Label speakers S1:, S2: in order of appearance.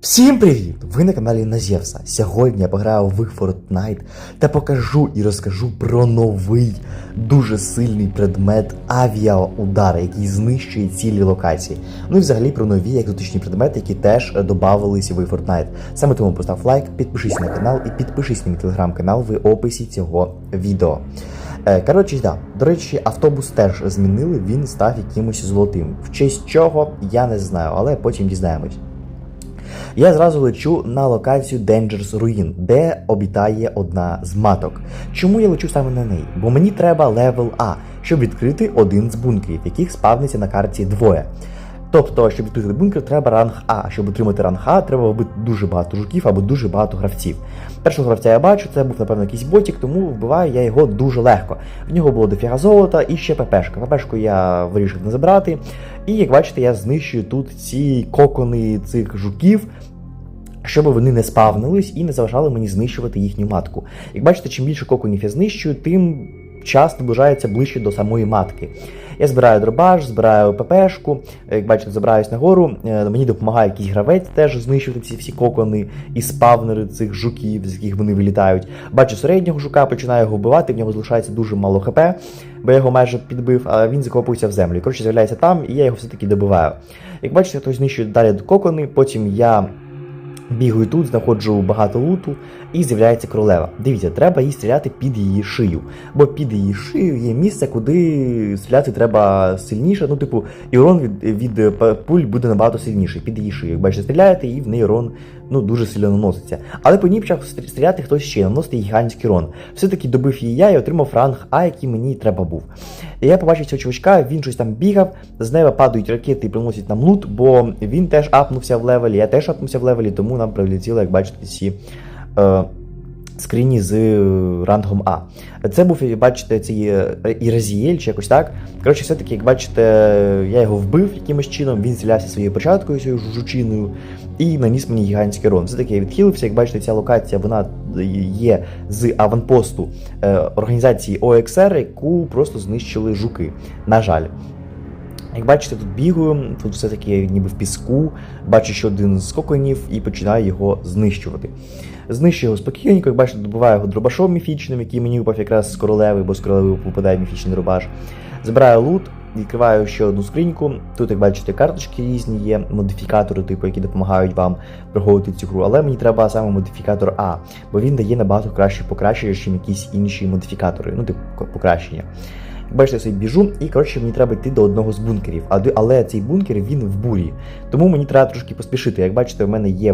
S1: Всім привіт! Ви на каналі Назєвса. Сьогодні я пограю в Fortnite та покажу і розкажу про новий дуже сильний предмет авіаудар, який знищує цілі локації. Ну і взагалі про нові екзотичні предмети, які теж додавалися в Fortnite. Саме тому постав лайк, підпишись на канал і підпишись на мій телеграм-канал в описі цього відео. Е, Коротше, да. До речі, автобус теж змінили, він став якимось золотим. В честь чого я не знаю, але потім дізнаємось. Я зразу лечу на локацію Dangerous Ruin, де обітає одна з маток. Чому я лечу саме на неї? Бо мені треба левел А, щоб відкрити один з бункерів, яких спавниться на карті двоє. Тобто, щоб відкрити бункер, треба ранг А. Щоб отримати ранг А, треба вбити дуже багато жуків або дуже багато гравців. Першого гравця я бачу, це був, напевно, якийсь ботік, тому вбиваю я його дуже легко. В нього було дофіга золота і ще ППшка. ППшку я вирішив не забрати. І як бачите, я знищую тут ці кокони цих жуків. Щоб вони не спавнились і не заважали мені знищувати їхню матку. Як бачите, чим більше коконів я знищую, тим час наближається ближче до самої матки. Я збираю дробаш, збираю ППшку, як бачите, забираюсь нагору. Е, Мені допомагає якийсь гравець теж знищувати ці всі кокони і спавнери цих жуків, з яких вони вилітають. Бачу середнього жука, починаю його вбивати, в нього залишається дуже мало хп, бо я його майже підбив, а він закопується в землю. Коротше, з'являється там, і я його все-таки добиваю. Як бачите, хтось знищує далі кокони, потім я. Бігаю тут, знаходжу багато луту, і з'являється королева. Дивіться, треба їй стріляти під її шию. Бо під її шию є місце, куди стріляти треба сильніше. Ну, типу, і урон від, від е, пуль буде набагато сильніший під її шию. Як бачите, стріляєте, і в неї урон ну, дуже сильно наноситься. Але по ній почав стріляти хтось ще, наносити гігантський урон. Все-таки добив її я і отримав ранг А, який мені треба був. Я побачив цього чувачка, він щось там бігав, з неба падають ракети і приносять нам лут, бо він теж апнувся в левелі, я теж апнувся в левелі, тому нам прилетіло, як бачите, ці. Е, Скрині з е, рангом А. Це був, як бачите, цей е, Іразієль чи якось так. Коротше, все-таки, як бачите, я його вбив якимось чином, він стрілявся своєю початкою, цією жучиною, і наніс мені гігантський рон. Все-таки я відхилився, як бачите, ця локація вона є з аванпосту е, організації ОXR, яку просто знищили жуки. На жаль. Як бачите, тут бігаю, тут все-таки ніби в піску, бачу ще один з коконів і починаю його знищувати. Знищую його спокійненько, як бачите, добиваю його дробашом міфічним, який мені випав якраз з королеви, бо з королеви попадає міфічний дробаш. Забираю лут, відкриваю ще одну скриньку. Тут, як бачите, карточки різні є, модифікатори, типу, які допомагають вам проходити цю гру. Але мені треба саме модифікатор А, бо він дає набагато краще покращення, ніж якісь інші модифікатори, ну, типу, покращення. Бачите, я собі біжу, і коротше мені треба йти до одного з бункерів. Але цей бункер він в бурі. Тому мені треба трошки поспішити. Як бачите, в мене є